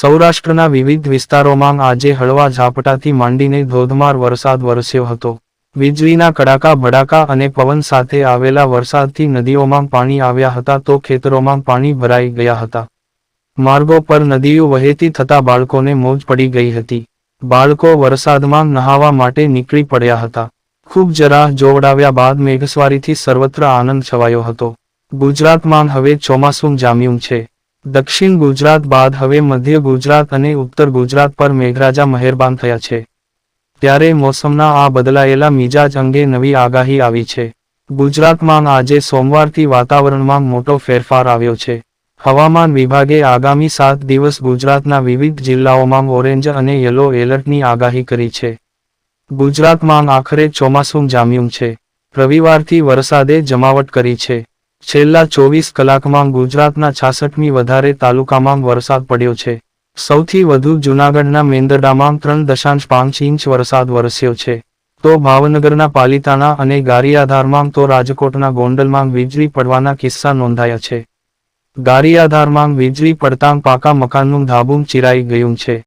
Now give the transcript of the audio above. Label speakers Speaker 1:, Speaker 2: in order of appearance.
Speaker 1: સૌરાષ્ટ્રના વિવિધ વિસ્તારોમાં આજે હળવા ઝાપટાથી માંડીને ધોધમાર વરસાદ વરસ્યો હતો. વીજળીના કડાકા, ભડાકા અને પવન સાથે આવેલા વરસાદથી નદીઓમાં પાણી આવ્યા હતા તો ખેતરોમાં પાણી ભરાઈ ગયા હતા. માર્ગો પર નદીઓ વહેતી થતા બાળકોને મોજ પડી ગઈ હતી. બાળકો વરસાદમાં નહાવા માટે નીકળી પડ્યા હતા. ખૂબ જરા જોવડાવ્યા બાદ મેઘસ્વારીથી સર્વત્ર આનંદ છવાયો હતો. ગુજરાતમાં હવે ચોમાસું જામ્યું છે. દક્ષિણ ગુજરાત બાદ હવે મધ્ય ગુજરાત અને ઉત્તર ગુજરાત પર મેઘરાજા મહેરબાન થયા છે. ત્યારે મોસમના આ બદલાયેલા મિજાજ અંગે નવી આગાહી આવી છે. ગુજરાતમાં આજે સોમવારથી વાતાવરણમાં મોટો ફેરફાર આવ્યો છે. હવામાન વિભાગે આગામી સાત દિવસ ગુજરાતના વિવિધ જિલ્લાઓમાં ઓરેન્જ અને યલો એલર્ટની આગાહી કરી છે. ગુજરાતમાં આખરે ચોમાસું જામ્યું છે. રવિવારથી વરસાદે જમાવટ કરી છે. છેલ્લા ચોવીસ કલાકમાં ગુજરાતના છાસઠમી વધારે તાલુકામાં વરસાદ પડ્યો છે. સૌથી વધુ જૂનાગઢના મેંદરડામાં ત્રણ દશાંશ પાંચ ઇંચ વરસાદ વરસ્યો છે. તો ભાવનગરના પાલિતાણા અને ગારિયાધારમાં તો રાજકોટના ગોંડલમાં વીજળી પડવાના કિસ્સા નોંધાયા છે. ગારિયાધારમાં વીજળી પડતાં પાકા મકાનનું ધાબું ચિરાઈ ગયું છે.